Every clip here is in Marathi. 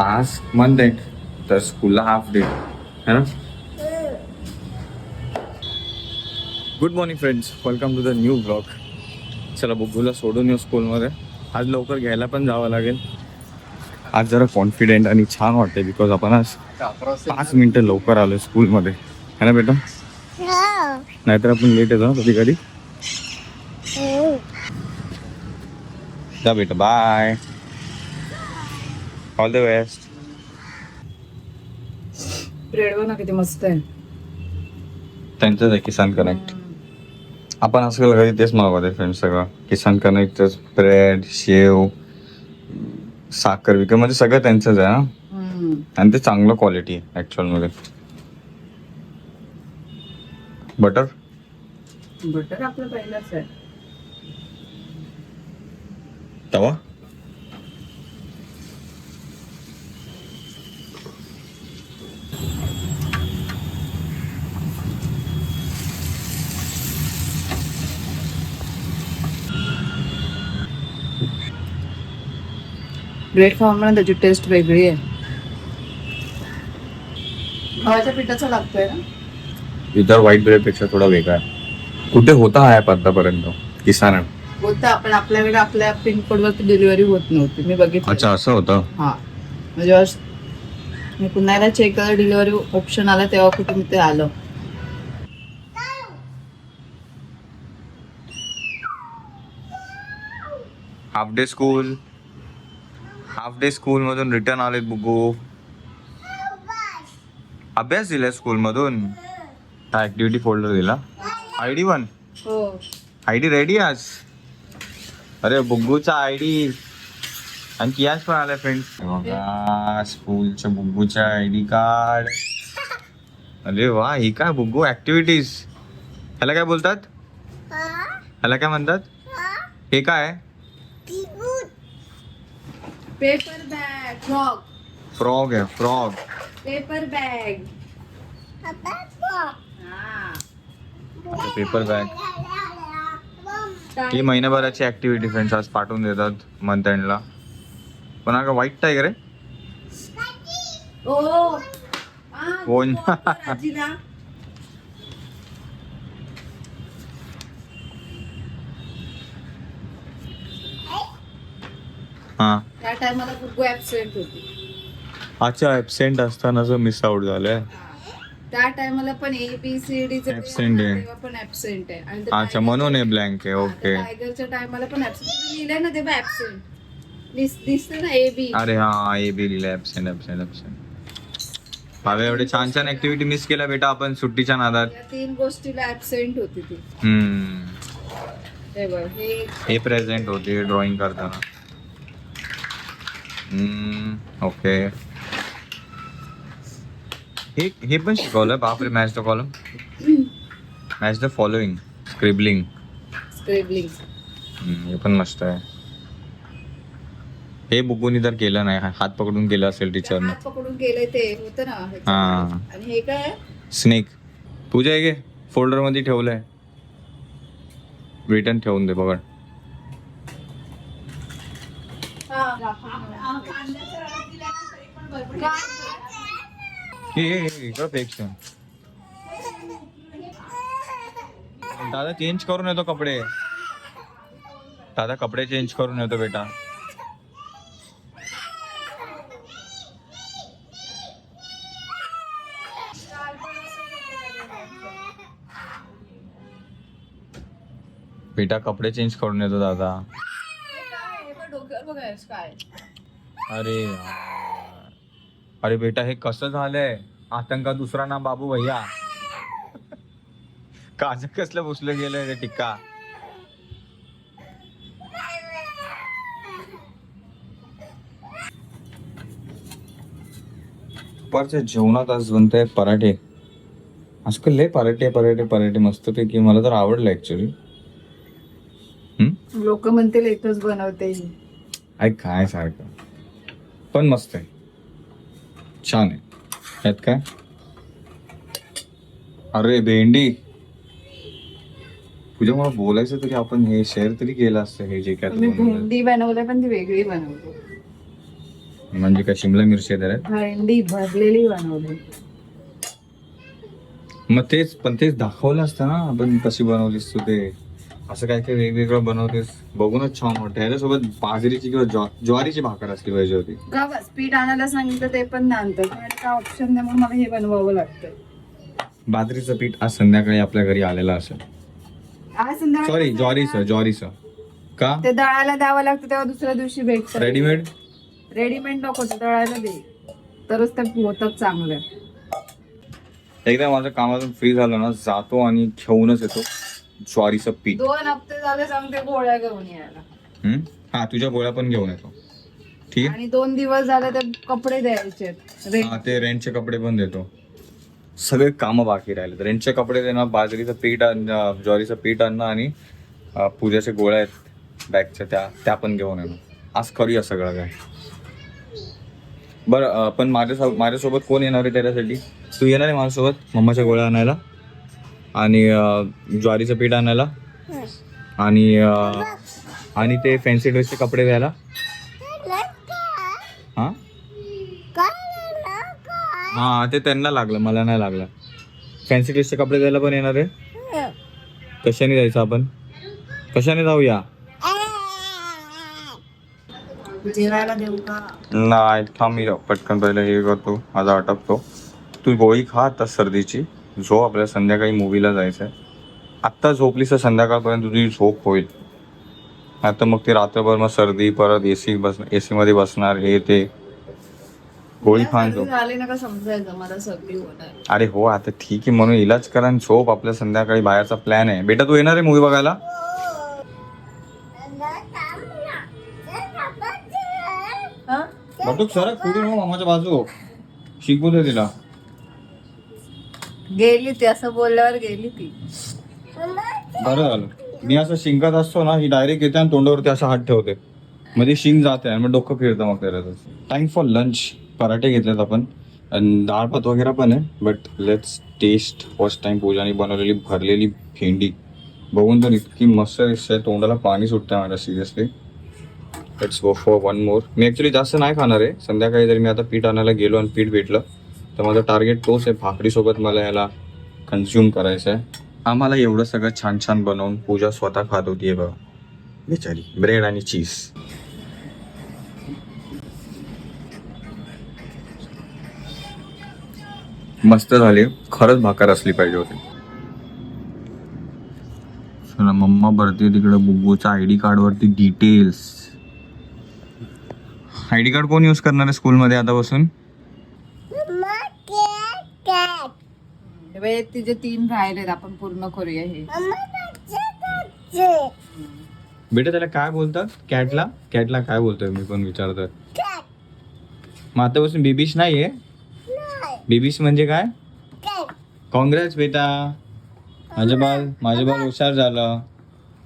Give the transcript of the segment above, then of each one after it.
आज मंथ एंड तर स्कूलला हाफ डे है ना? Good morning friends welcome to the new blog चला बुग्गूला सोडून येऊ स्कूलमध्ये आज लवकर घ्यायला पण जावं लागेल. आज जरा कॉन्फिडेंट आणि छान वाटते बिकॉज आपण आज पाच मिनिटं लवकर आलो स्कूलमध्ये है ना बेटा? नाहीतर आपण लेट येतो ना कधी कधी? जा बेटा bye all the best bread बघ ना किती मस्त आहे. त्यांचंच आहे किसान कनेक्ट आपण आजकाल घरी तेच मागवते फ्रेंड्स सगळं. किसान कनेक्ट ब्रेड शेव साखर विकर म्हणजे सगळं त्यांचंच आहे ना? आणि ते चांगलं क्वालिटी आहे ऍक्च्युअलमध्ये. बटर बटर आपलं पहिलंच आहे. तवा? ब्रेड खाऊन म्हणून त्याची टेस्ट वेगळी आहे. गव्हाच्या पिठाचा लागतोय ना? इतर व्हाईट ब्रेडपेक्षा थोडा वेगळा आहे. कुठे होता हा ऍप आतापर्यंत? किसान होतं आपण आपल्या वेळेला आपल्या पिनकोड वरती डिलिव्हरी होत नव्हती. मी बघितलं. अच्छा असं होतं? हा. म्हणजे आज मी पुन्हा एकदा चेक केलं डिलिव्हरी ऑप्शन आला तेव्हा कुठे ते आलं. Half day school half day school मधून रिटर्न आले बुगू. अभ्यास दिलाय स्कूल मधून? हा ऍक्टिव्हिटी फोल्डर दिला. I D one? हो. आय डी रेडी आज? अरे बुग्गूचा आय डी आणि कियास पण आलाय फ्रेंड्स बघा स्कूलच्या बुग्गूच्या आय डी कार्ड अरे वा ही काय बुग्गू ऍक्टिव्हिटीज ह्याला काय बोलतात? ह्याला काय म्हणतात? हे काय? पेपर बॅग फ्रॉक फ्रॉग आहे frog paper bag paper bag ही महिन्याभराची ऍक्टिव्हिटी फ्रेंड्स आज पाठवून देतात मंथ एंडला पण अगं वाईट टायगर आहे ओ कोण हा त्या टायमाला गुग्गू ऍबसेंट होती. अच्छा ऍबसेंट असताना जो मिस आउट झालाय. त्या टायमाला पण A B C D Absent आहे. पण ऍबसेंट आहे. आणि अच्छा म्हणून हे ब्लँक आहे. ओके टायगरच्या टायमाला पण ऍबसेंट लिहिलंय ना तेव्हा ऍबसेंट दिसते ना ए बी अरे हा ए बी लिहिलं ऍबसेंट ऍबसेंट ऍबसेंट भावे एवढे छान छान ऍक्टिव्हिटी मिस केल्या बेटा आपण सुट्टीच्या नादात. या तीन गोष्टीला ऍबसेंट होती ती. हम्म. हे बघ हे हे प्रेझेंट होते ड्रॉइंग करताना. हम्म, okay match the following scribbling scribbling हे पण मस्त आहे. हे तर केलं नाही हात पकडून केलं असेल टीचरनं हात पकडून गेले ते होतं ना ह्याच्यामध्ये. हा. आणि हे काय? स्नेक पूजा आहे गे फोल्डर मध्ये ठेवलंय. रिटर्न ठेवून दे बघा. हे हे, हे, इकडं दादा चेंज करून येतो कपडे। दादा कपडे चेंज करून येतो बेटा। बेटा कपडे चेंज करून येतो दादा। काय अरे यार. अरे बेटा हे कसं झालंय? आतंका दुसरा नाम बाबू भैया. काज कसलं पुसलं गेलंय रे टिक्का? दुपारच्या जेवणात आज बनत पराठे. आजकाल लय पराठे पराठे पराठे मस्तपैकी मला तर आवडलं ऍक्च्युली लोक म्हणतील एकच बनवते ही. ऐक काय सारखं. पण मस्त आहे. छान आहे यात काय? अरे भेंडी. तुझ्या मला बोलायचं तरी आपण हे शेअर तरी केलं असतं हे जे काय तू मी बनवलंय. भेंडी बनवले पण ती वेगळी बनवली. म्हणजे काय शिमला मिरची आहे त्याला भेंडी भरलेली बनवली. मग तेच पण तेच दाखवलं असतं ना आपण कशी बनवलीस तू ते. असं काय काय वेगवेगळं बनवतेस. बघूनच छान वाटतं ह्याच्यासोबत बाजरीची किंवा ज्वा- ज्वारीची भाकर असली पाहिजे होती. का बस? पीठ आणायला सांगितलं ते पण काय ऑप्शन नाही म्हणून मला हे बनवावं लागतं बाजरीचं पीठ आज संध्याकाळी आपल्या घरी आलेलं असेल. आज संध्याकाळी सॉरी ज्वारीचं ज्वारीचं. का? ते दळायला द्यावं लागतं तेव्हा दुसऱ्या दिवशी भेटत रेडीमेड रेडीमेड नको ते दळायला दे. तरच ते होतात चांगलं. एकदा माझं कामातून फ्री झालं ना जातो आणि घेऊनच येतो. ज्वारीचं पीठ दोन हप्ते झाले सांगते गोळ्या घेऊन यायला. हम्म? हा तुझ्या गोळ्या पण घेऊन येतो. ठीक आहे? आणि दोन दिवस झाले ते कपडे द्यायचे. रे हा ते रेंटचे कपडे पण देतो. सगळे कामं बाकी राहिले रेंटचे कपडे देणं बाजरीचं पीठ आणणं ज्वारीचं पीठ आणणं आणि अं, पूजाच्या गोळ्या आहेत. बॅगच्या त्या त्या पण घेऊन येणं आज करूया सगळं काय. बरं अं, पण माझ्या माझ्यासोबत कोण येणार आहे त्याच्यासाठी? तू येणार आहे माझ्यासोबत? मम्माच्या गोळ्या आणायला? आणि ज्वारीचं पीठ आणायला. आणि आणि ते फॅन्सी ड्रेसचे कपडे द्यायला हां? हा ते त्यांना लागलं मला नाही लागलं. फॅन्सी ड्रेसचे कपडे द्यायला पण येणार आहे. कशाने जायचं आपण? कशाने जाऊया? जेवायला देऊ का? नाही थांब मी पटकन पहिले हे करतो माझा आटपतो. तू गोळी खा आता सर्दीची. झोप आपल्याला संध्याकाळी मूवीला जायचं आहे आत्ता झोपलीस तर संध्याकाळपर्यंत तुझी झोप होईल. आता मग ते रात्रभर मग सर्दी परत एसी बस एसी मध्ये बसणार हे ते. गोळी खान झोप. अरे हो आता ठीक आहे म्हणून इलाज करा आणि झोप आपल्या संध्याकाळी बाहेरचा प्लॅन आहे. बेटा तू येणार आहे मूवी बघायला? बटूक सर कुठून हो मामाच्या बाजू. शिकवू दे तिला. गेली ती असं बोलल्यावर गेली ती. बरं झालं. मी असं शिंकत असतो ना ही डायरेक्ट येते आणि तोंडावरती असं हात ठेवते. मध्ये शिंक जाते आणि मग डोकं फिरतं मग त्याला. टाइम फॉर लंच पराठे घेतलेत आपण. आणि डाळ भात वगैरे पण आहे but let's taste first time पूजाने बनवलेली भरलेली भेंडी. बघून तर इतकी मस्त दिसते. तोंडाला पाणी सुटतं माझ्या seriously let's go for one more me actually जास्त नाही खाणार आहे. संध्याकाळी जरी मी आता पीठ आणायला गेलो आणि पीठ भेटलं तर माझं टार्गेट तोच आहे. भाकरीसोबत मला याला कन्झ्युम करायचं आहे आम्हाला एवढं सगळं छान छान बनवून पूजा स्वतः खात होती बघा. बिचारी. ब्रेड आणि चीज मस्त झाले. खरंच भाकर असली पाहिजे होती. चला मम्मा भरते तिकडे बुब्बूच्या आय डी कार्डवरती डिटेल्स आय डी कार्ड कोण यूज करणार आहे स्कूलमध्ये आता बसून तिचे तीन राहिलेत आपण पूर्ण करूया हे. बेटा त्याला काय बोलतात? कॅटला? कॅटला काय बोलतोय? मी पण विचारतोय. मग आतापासून बेबीश नाहीये? बेबीश म्हणजे काय? काँग्रेस बेटा. माझे बाल माझे बाल हुशार झालं.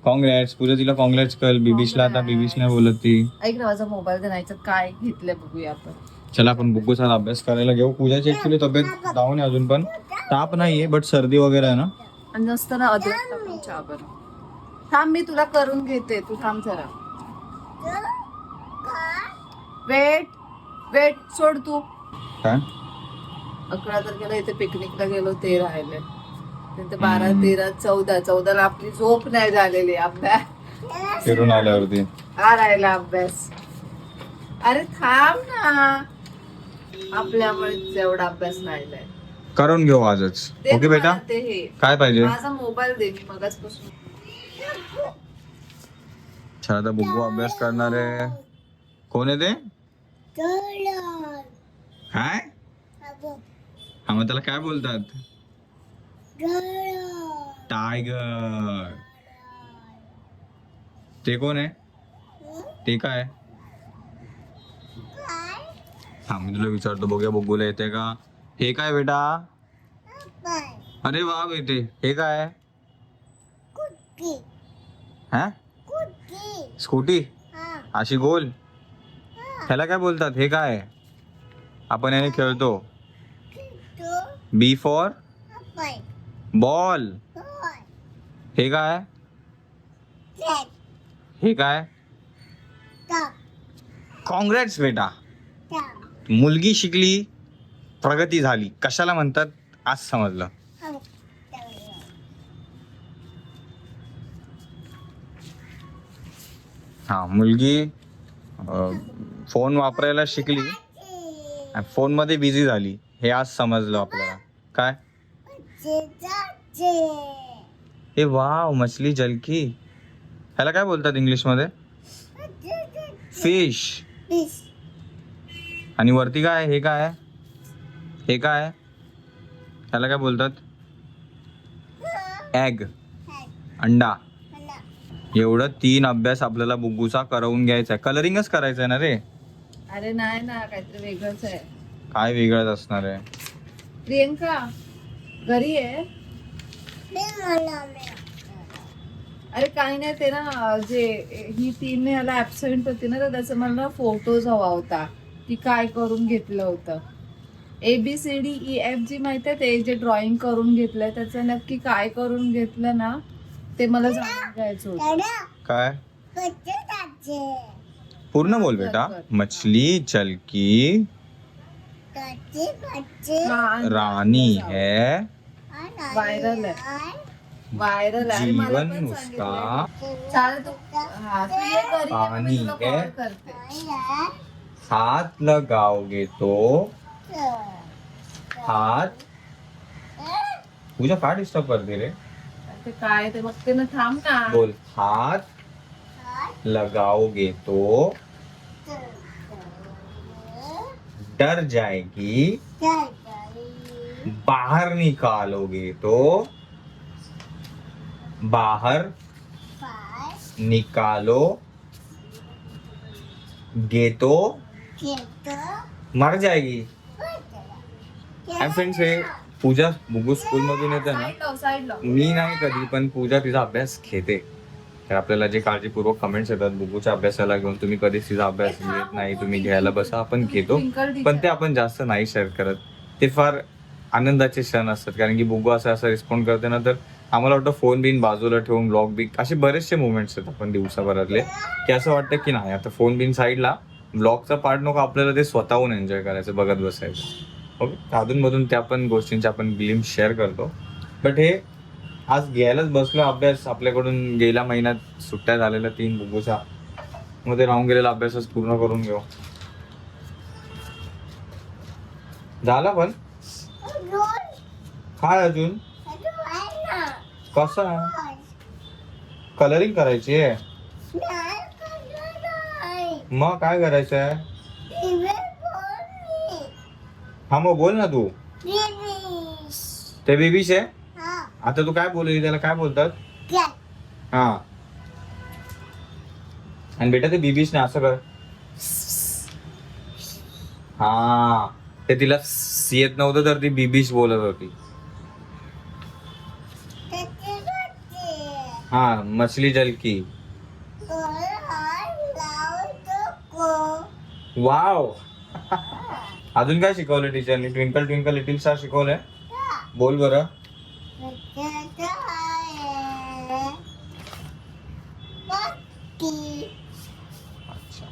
काँग्रेस पुढे तिला काँग्रेस कर. बेबीशला आता बेबीश नाही बोलत ती. ऐक ना माझा मोबाईल तर नाहीच काय घेतलंय बघूया आपण. चला आपण बुग्गूचा अभ्यास करायला घेऊ. पूजाची ऍक्च्युली तब्येत डाऊन आहे अजून पण. ताप नाहीये बट सर्दी वगैरे आहे ना? आणि नसतं ना अद्रक टाकून चहा बनव थांब मी तुला करून घेते. तू थांब जरा. वेट वेट सोड तू. काय? अकरा तारखेला इथे पिकनिकला गेलो ते राहिले. नंतर बारा तेरा चौदा. चौदाला आपली झोप नाही झालेली अभ्यास. फिरून आल्यावरती. हा राहिला अभ्यास. अरे थांब ना. आपल्यामुळे जेवढा अभ्यास राहिलाय करून घेऊ आजच. ओके मला बेटा ते हे. काय पाहिजे? माझा मोबाईल दे आता बुग्गू अभ्यास करणार आहे. कोण आहे ते? काय? हा मग त्याला काय बोलतात? टायगर. ते कोण आहे? ते काय? हा मी तुला विचारतो बघूया बघूला येते का? हे काय बेटा? अरे वा बेटे हे काय? हा? स्कूटी? अशी गोल? ह्याला काय बोलतात? हे काय? आपण याने खेळतो. B for ball. हे काय? हे काय? काँग्रेट्स बेटा. मुलगी शिकली प्रगती झाली. कशाला म्हणतात? आज समजलं. हा मुलगी फोन वापरायला शिकली. फोनमध्ये फोनमध्ये बिझी झाली. हे आज समजलं आपल्याला. काय? हे वाव मछली जलकी. ह्याला काय बोलतात इंग्लिशमध्ये फिश आणि वरती काय? हे काय? हे काय? ह्याला काय बोलतात? एग अंडा. एवढं तीन अभ्यास आपल्याला बुग्गूचा करवून घ्यायचा आहे कलरिंगच करायचं आहे ना रे? अरे नाही ना काहीतरी वेगळंच आहे. काय वेगळंच असणार आहे? प्रियंका घरी आहे? अरे काही नाही ते ना जे ही तीन याला ऍबसेंट होती ना तर त्याचा मला फोटोज हवा होता. ती काय करून घेतलं होतं? A B C D E F G माहिती आहे ते जे ड्रॉइंग करून घेतलंय त्याचं नक्की काय करून घेतलं ना ते मला जाणून घ्यायचं होतं. काय? पूर्ण बोल बेटा. मछली जलकी हा, रानी है. व्हायरल आहे. व्हायरल आहे. मला जीवन पण उसका. चालेल तू हा तू ये घरी ये, मी पाणी तुला है. करते. हाथ लगाओगे तो हाथ पूजा काय डिस्टर्ब करते रे ते काय ते बघते ना थांब ना. बोल हाथ लगाओगे तो डर जाएगी। बाहर निकालोगे तो बाहर निकालो। गे तो मर जाएगी आणि फ्रेंड्स हे पूजा बुगू स्कूल मधून येते ना. मी नाही कधी पण पूजा तिचा अभ्यास घेते. तर आपल्याला जे काळजीपूर्वक कमेंट्स येतात बुगूच्या अभ्यासाला घेऊन तुम्ही कधीच तिचा अभ्यास घेत नाही तुम्ही घ्यायला बसा आपण घेतो. पण ते. आपण जास्त नाही शेअर करत. ते फार आनंदाचे क्षण असतात कारण की बुगू असं असं रिस्पॉन्ड करते ना तर आम्हाला वाटतं फोन बिन बाजूला ठेवून ब्लॉग बिग असे बरेचसे मुवमेंट्स आहेत आपण दिवसाभरातले की असं वाटतं की नाही आता फोन बिन साईडला ब्लॉगचा पार्ट नको आपल्याला ते स्वतःहून एन्जॉय करायचं बघत बसायचं. ओके अधूनमधून त्या पण गोष्टींचे आपण ग्लिम शेअर करतो. बट हे आज घ्यायलाच बसलो अभ्यास आपल्याकडून गेल्या महिन्यात सुट्ट्या झालेल्या तीन बुगूच्या मध्ये राहून गेलेला अभ्यासच पूर्ण करून घेऊ. झाला पण? काय अजून? कसं? कलरिंग करायची आहे? मग काय करायचं आहे हा मग बोल ना तू. ते बेबीच आहे? आता तू काय बोलली त्याला काय बोलतात? हा. आणि बेटा ते बीबीश ना असं कर. हा. ते तिला स येत नव्हतं तर ती बीबीश बोलत होती. हा मछली जलकी. वाव अजून काय शिकवलं टीचरनी ट्विंकल ट्विंकल लिटिल स्टार शिकवलंय? बोल बरं.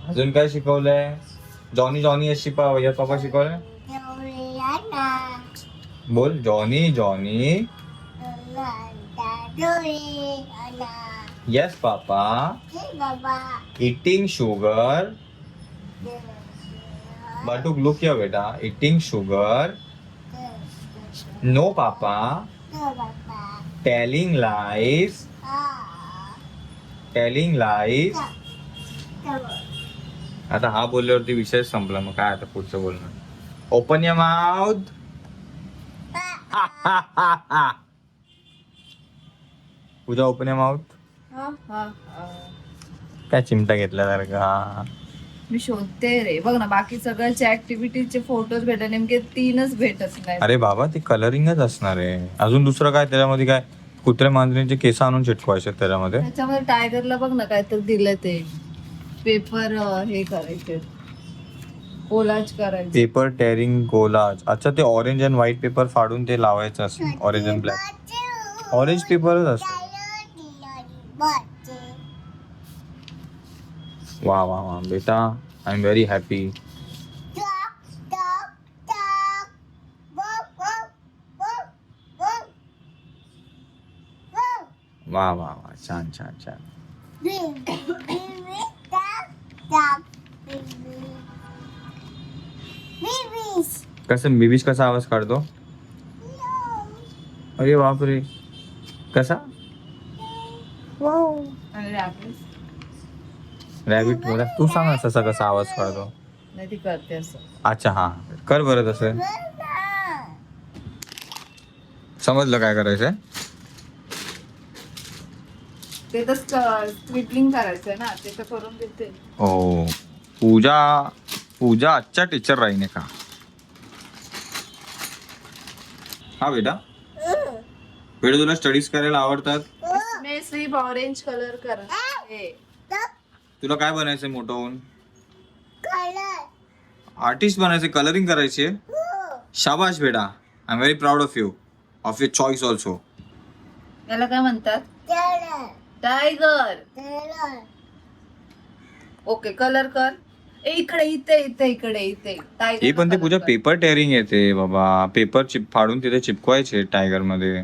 अजून काय शिकवलंय? जॉनी जॉनी अशी पा या पापा शिकवलंय? बोल. Johnny Johnny yes papa eating sugar बाटू लुक किया बेटा eating sugar no papa telling lies telling lies आता हा बोलल्यावरती विषय संपला मग काय आता पुढचं बोलणं open your mouth Pooja open your mouth. काय चिमटा घेतल्यासारखा? मी शोधते रे. बघ ना बाकी सगळ्याच्या ऍक्टिव्हिटीचे फोटोज भेटत नेमके तीनच भेटत नाही अरे बाबा ती कलरिंगच असणार आहे. अजून दुसरं काय? त्याच्यामध्ये काय? कुत्रे मांजरींचे केस आणून चिटकवायचे त्याच्यामध्ये. त्याच्यामध्ये टायगरला बघ ना काहीतरी दिलं ते. पेपर हे करायचे. कोलाज करायचे. पेपर टेरिंग गोलाज अच्छा ते ऑरेंज अँड व्हाईट पेपर फाडून ते लावायचं असं ऑरेंज अँड ब्लॅक ऑरेंज पेपरच असतो वाह वाह वाह बेटा आई एम वेरी हैप्पी वाह वाह वाह छान छान छान कैसे बिबीज कैसा आवाज़ कर दो अरे बाप बापरे कसा वाव रॅबिट बोला. तू सांग ना तसा कसा आवाज काढतो. नाही ती करते असं. अच्छा हा. कर बरं तसं. समजलं काय करायचंय? ते तर करायचंय ना ते तर करून देते. हो. पूजा पूजा अच्छा टीचर राहीने का? हा बेटा. बेटा तुला स्टडीज करायला आवडतात? मी सिर्फ ऑरेंज कलर कर तुला काय बनायचंय मोठं होऊन? आर्टिस्ट बनायचे कलरिंग करायचे शाबाश बेटा. I am very proud of you of your choice also याला काय म्हणतात? टायगर ओके कलर कर. ए इकडे इथे इथे इकडे इथे. टायगर हे पण ते पूजा पेपर टेअरिंग येते बाबा. पेपर चिप फाडून तिथे चिपकवायचे टायगरमध्ये.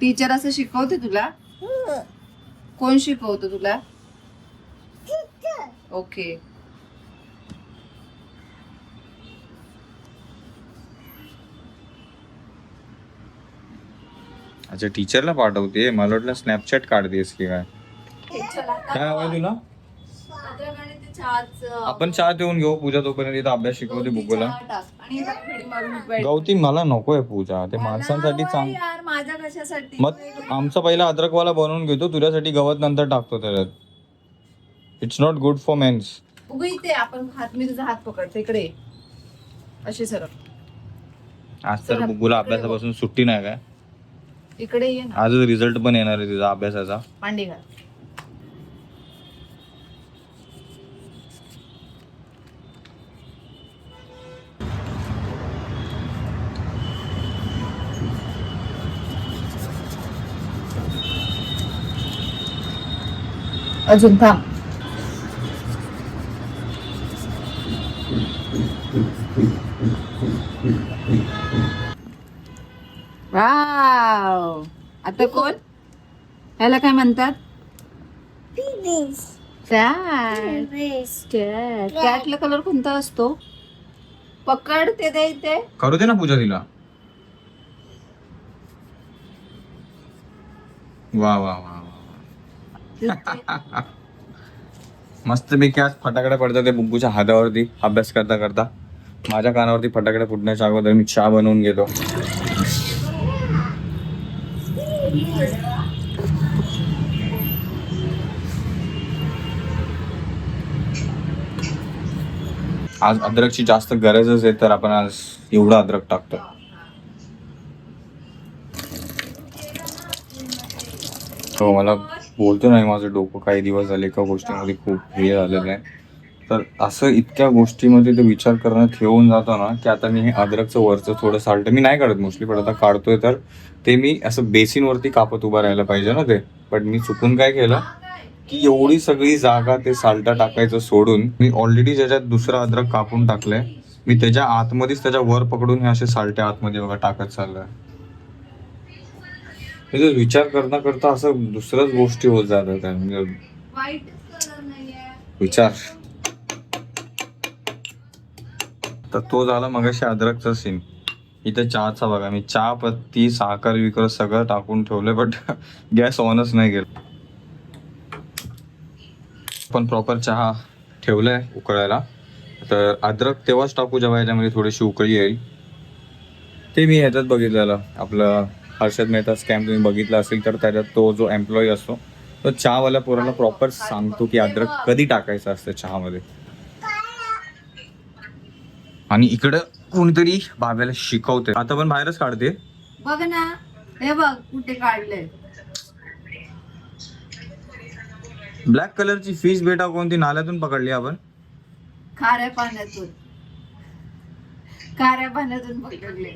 टीचर असं शिकवते तुला? कोण शिकवतो तुला? ओके अच्छा टीचरला पाठवते? मला वाटलं स्नॅपचॅट काढतेस की काय? काय हवंय तुला? आपण चहा देऊन घेऊ पूजा तोपर्यंत इथं अभ्यास शिकवते बुकूला. गौती मला नकोय पूजा. ते माणसांसाठी चांग कशासाठी? मग आमचा पहिला अद्रकवाला बनवून घेतो तुझ्यासाठी गवत नंतर टाकतो त्याच्यात. It's not good for mens उग इथे आपण हात मी तुझा हात पकडते इकडे ये. अशी सरक आज तर बुकूला अभ्यासापासून सुट्टी नाही काय? इकडे ये ना. आजच रिझल्ट पण येणार आहे तिचा अभ्यासाचा. मांडी घाल. अजून थांब वाव आता कोण? ह्याला काय म्हणतात? कॅट कॅट कॅटला कलर कोणता असतो? पकड ते दे इथे. करू दे ना पूजा तिला वा वा वा. मस्त पैकी आज फटाकडे पडतात ते बुंबूच्या हातावरती. अभ्यास करता करता. माझ्या कानावरती फटाकडे फुटण्याच्या अगोदर मी चहा बनवून घेतो. आज अद्रकची जास्त गरजच आहे तर आपण आज एवढं अद्रक टाकतो. हो मला बोलतो नाही माझं डोकं काही दिवस झाले एका गोष्टीमध्ये खूप हे झालेलं आहे. तर असं इतक्या गोष्टीमध्ये ते विचार करणं ठेवून जातो ना की आता मी हे अद्रकचं वरचं थोडं साल्ट मी नाही काढत मोस्टली पण आता काढतोय तर ते मी असं बेसिनवरती कापत उभं राहायला पाहिजे ना ते. पण मी चुकून काय केलं की एवढी सगळी जागा ते साल्टा टाकायचं सोडून मी ऑलरेडी ज्याच्यात दुसरा अद्रक कापून टाकलंय मी त्याच्या आतमध्येच त्याच्या वर पकडून हे असे साल्टे आतमध्ये बघा टाकत चाललोय. म्हणजे विचार करता करता असं दुसऱ्याच गोष्टी होत जातात. म्हणजे विचार. तर तो झाला मगाशी अद्रकचा सीन इथे चहाचा बघा. मी चहा पत्ती साखर विकर सगळं टाकून ठेवलंय बट गॅस ऑनच नाही गेला. पण प्रॉपर चहा ठेवलाय उकळायला. तर अद्रक तेव्हाच टाकू जेव्हा याच्यामध्ये थोडीशी उकळी येईल. ते मी ह्याच्यात बघितलेलं. आपलं हर्षद मेहता स्कॅम तुम्ही बघितला असेल तर त्याच्यात तो जो एम्प्लॉई असतो तो चहावाल्या पोराला प्रॉपर सांगतो की अद्रक कधी टाकायचं असतं चहामध्ये. आणि इकडं कोणीतरी बाब्याला शिकवते आता पण बाहेरच काढते. बघ ना हे बघ कुठे काढले ब्लॅक कलरची फिश बेटा कोणती? नाल्यातून पकडली आपण. खाऱ्या पाण्यातून. खाऱ्या पाण्यातून पकडले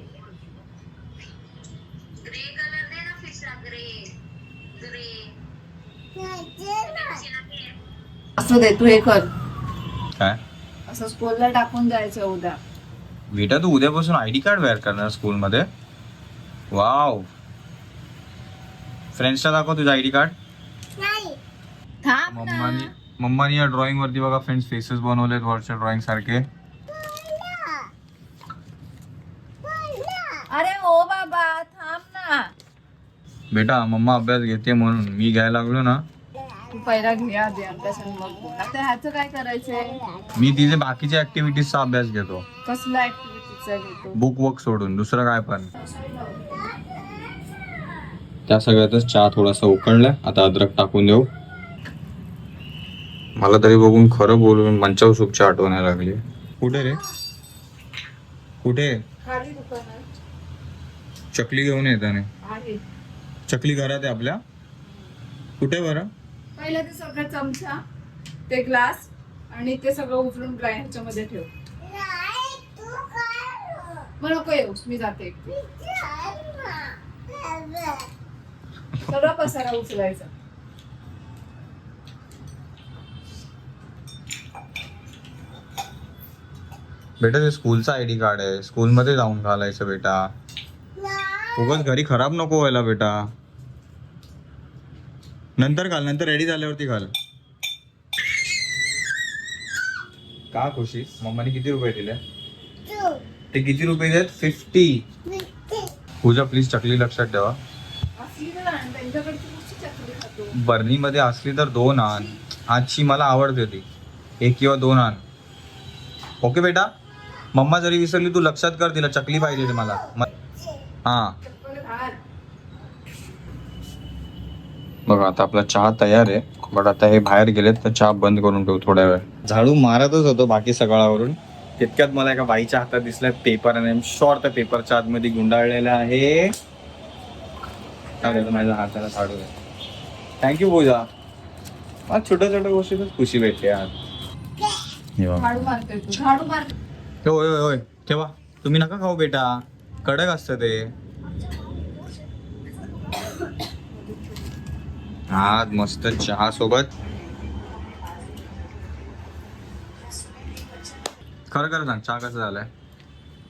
असं दे तू हे कर. काय? असं स्कूलला टाकून जायचं उद्या. बेटा तू उद्यापासून आय डी कार्ड वेअर करणार स्कूलमध्ये वाव फ्रेंड्सला दाखव तुझं आय डी कार्ड थांब ना. मम्मानी मम्मानी या ड्रॉइंग वरती बघा फ्रेंड्स फेसेस बनवलेत वरच्या ड्रॉइंग सारखे. अरे हो बाबा थांब ना. बेटा मम्मा अभ्यास घेते म्हणून. मी घ्यायला लागलो ना. तू पहिला घे आधी अभ्यास आणि मग बोल. आता ह्याचं काय करायचंय? मी तिचे बाकीच्या ऍक्टिव्हिटीजचा अभ्यास घेतो. कसला ऍक्टिव्हिटीचा घेतो? बुक वर्क सोडून. दुसरं काय पण. त्या सगळ्यातच चहा थोडासा उकळलाय. आता अद्रक टाकून देऊ. मला तरी बघून खरं बोलून मंचाव सूपची आठवण यायला लागली. कुठे रे? कुठे? खाली दुकानात. चकली घेऊन येताने. आहे. चकली घरात आहे आपल्या? कुठे बरं? पहिला ते सगळं चमचा ते ग्लास आणि ते सगळं उचलून ग्राइंडच्या मध्ये ठेव. मग नको येऊ मी जाते सगळा सगळं पसारा उचलायचा. बेटा ते स्कूलचा आय डी कार्ड आहे. स्कूलमध्ये जाऊन घालायचं बेटा. उगाच घरी खराब नको व्हायला बेटा. नंतर घाल नंतर रेडी झाल्यावरती घाल. का खुशी? मम्माने किती रुपये दिले? ते किती रुपये देत? फिफ्टी पूजा प्लीज चकली लक्षात ठेवा. बर्नी मध्ये बर्नीमध्ये असली तर दोन आण. आजची मला आवडते ती. एक किंवा दोन आण. ओके बेटा? मम्मा जरी विसरली तू लक्षात कर तिला चकली पाहिजे ते मला. म- हा चप्पल घाल बघा आता आपला चहा तयार आहे बट आता हे बाहेर गेलेत तर चहा बंद करून ठेवू थोड्या वेळ. झाडू मारतच होतो बाकी सगळ्यावरून. तितक्यात मला एका बाईच्या हातात दिसलाय पेपर आणि शॉर्ट त्या पेपरच्या आतमध्ये गुंडाळलेला आहे. चालेल, माझ्या हाताला झाडू थँक्यू पूजा. मला छोट्या छोट्या गोष्टीतच खुशी भेटते हे मार. होय होय होय. ठेवा. तुम्ही नका खाऊ बेटा. कडक असतं ते. आज मस्त चहा सोबत. खरं खरं सांग चहा कसं झालाय?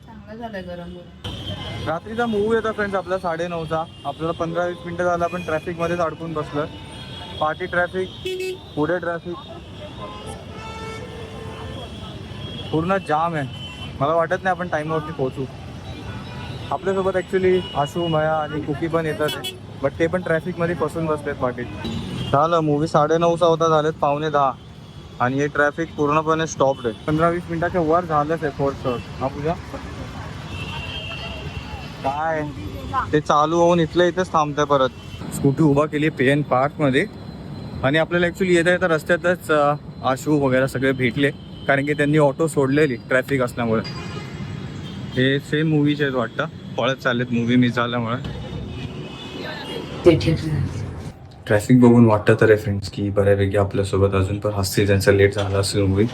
चांगलं झालंय गरम गरम. रात्रीचा मूवी येतो फ्रेंड्स आपला साडे नऊचा. आपल्याला पंधरा वीस मिनिटं झालं आपण ट्रॅफिक मध्येच अडकून बसलोय. पाठी ट्रॅफिक पुढे ट्रॅफिक पूर्ण जाम आहे. मला वाटत नाही आपण टाईमवरती पोहोचू. आपल्यासोबत ॲक्च्युली आशू मया आणि कुकी पण येतात. बट ते पण ट्रॅफिकमध्ये फसून बसलेत पाठीत झालं मूवी साडे नऊचा होता झालेत पावणे दहा. आणि हे ट्रॅफिक पूर्णपणे स्टॉप्ड आहे. पंधरा वीस मिनिटाच्या वर झालंच आहे फोर्थ हा पूजा? काय? ते चालू होऊन इथल्या इथेच थांबतंय परत. स्कूटी उभा केली पे एन पार्कमध्ये. आणि आपल्याला ऍक्च्युली येता येता रस्त्यातच आशू वगैरे सगळे भेटले. कारण की त्यांनी ऑटो सोडलेली ट्रॅफिक असल्यामुळे. हे सेम मूवीचे आहेत वाटतं. पळत चाललेत मूवी मिस झाल्यामुळे. ट्रॅफिक बघून वाटतं तर आहे फ्रेंड्स की बऱ्यापैकी आपल्यासोबत अजून पण हसतील त्यांचा लेट झाला असेल मूवी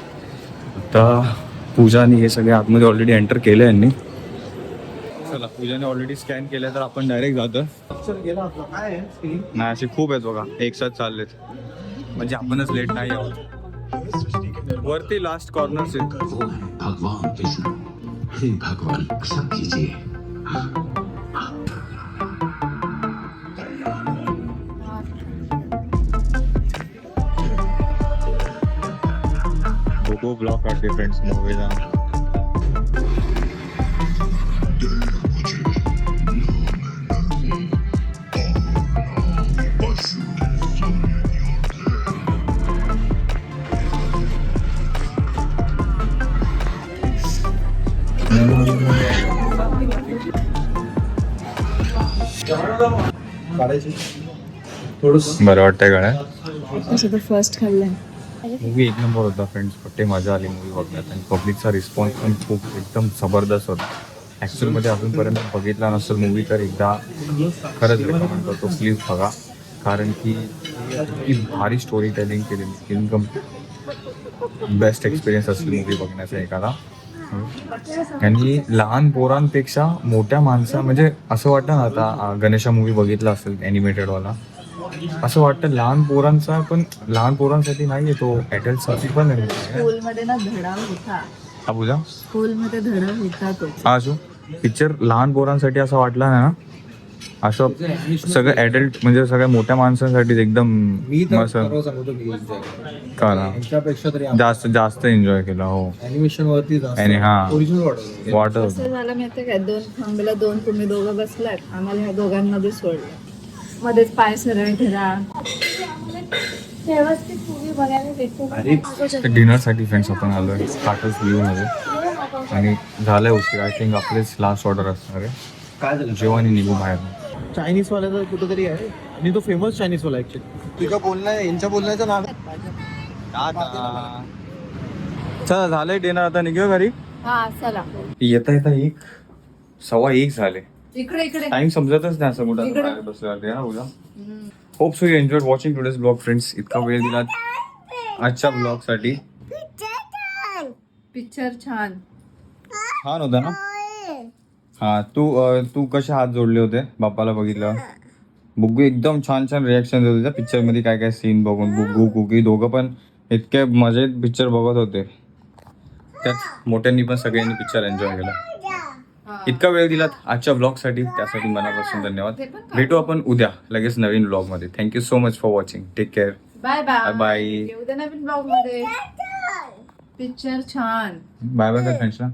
आता पूजाने हे सगळे आतमध्ये ऑलरेडी एंटर केले यांनी. चला पूजाने ऑलरेडी स्कॅन केलं तर आपण डायरेक्ट जातो नाही असे खूप आहेत बघा. एक साथ चाललेत. म्हणजे आपणच लेट नाही आहोत. वरती लास्ट कॉर्नर भगवान विष्णु. हे भगवान कीजिए गोगो ब्लॉक काढते फ्रेंड्स मूवीला बरं वाटतंय तर फर्स्ट खाल्लंय. मूवी एक नंबर होता फ्रेंड्स पट्टे मजा आली मूवी बघण्यात? आणि पब्लिकचा रिस्पॉन्स पण खूप एकदम जबरदस्त होता. ॲक्च्युअलमध्ये अजूनपर्यंत बघितला नसेल मूवी तर एकदा खरंच रेकमेंड करतो. प्लीज बघा. कारण की इतकी भारी स्टोरी टेलिंग केलेली इन्कम बेस्ट एक्सपिरियन्स असेल मूवी बघण्याचा एखादा. आणि लहान पोरांपेक्षा मोठ्या माणसा म्हणजे असं वाटतं ना आता गणेशा मूवी बघितला असेल ॲनिमेटेडवाला असं वाटतं लहान पोरांचा पण लहान पोरांसाठी नाही आहे तो ॲडल्टसाठी पण आहे. स्कूलमध्ये ना धडा होता. हा पूजा स्कूलमध्ये धडा होतातच हा असो पिक्चर लहान पोरांसाठी असं वाटला नाही ना? असं सगळं ऍडल्ट म्हणजे सगळ्या मोठ्या माणसांसाठी एकदम मी तर मस्त. सर्व सांगतो मी एन्जॉय केलं करा यांच्यापेक्षा तरी जास्त जास्त एन्जॉय केला हो. अॅनिमेशन वरती आणि हा. ओरिजिनल वाटत होतं. कसं झालं काय दोन थांबेला दोन तुम्ही दोघं बसलात आम्हाला ह्या दोघांमध्ये सोडलं. मध्येच पाय सरळ ठेवा. व्यवस्थित मूवी बघायला भेटतो डिनरसाठी फ्रेंड्स आपण आलोय. स्टार्टर्स व्ह्यू मध्ये आणि झालंय उशीर. आय थिंक आपलेच लास्ट ऑर्डर असणार आहे. काय झालं? जेवण आणि निघू बाहेर. चायनीज वाल्याचा कुठेतरी आहे. आणि तो फेमस चायनीज वाला ऍक्च्युली तुझ्या बोलण्या यांच्या बोलण्याचं नाव चला झालंय डिनर आता निघूया घरी. हा चला. येता येता एक सव्वा एक झाले. इकडे इकडे. टाइम समजतच नाही असं कुठं. इकडे. बाहेर उद्या hope so you enjoy watching today's blog friends इतका वेळ दिला आजच्या ब्लॉगसाठी पिक्चर छान. छान होता ना? हा तू अं, तू कसे हात जोडले होते? बाप्पाला बघितलं बुग्गू एकदम छान छान रिॲक्शन देत होते. पिक्चरमध्ये काय काय सीन बघून? बुग्गू कुकी दोघं पण इतके मजेत पिक्चर बघत होते. त्यात मोठ्यांनी पण सगळ्यांनी पिक्चर एन्जॉय केला. इतका वेळ दिलात आजच्या ब्लॉगसाठी त्यासाठी मनापासून धन्यवाद. भेटू आपण उद्या लगेच नवीन ब्लॉगमध्ये thank you so much for watching take care bye bye. येऊ दे नवीन ब्लॉगमध्ये पिक्चर छान बाय बाय कर फ्रेंड्सला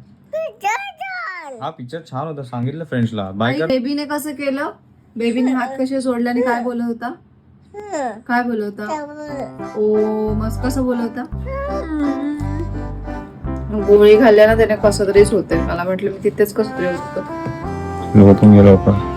हा पिक्चर छान होता. सांगितलं फ्रेंड्सला बाय कर. बेबीने कसं केलं? बेबीने हात कसे सोडले आणि काय बोलत होता? काय बोलत होता? ओ मस्त कसं बोलत होता? गोळी खाल्ल्यानं त्याने कसं तरीच होते. मला म्हटलं मी तिथेच कसं तरी होतं गेलो आपण.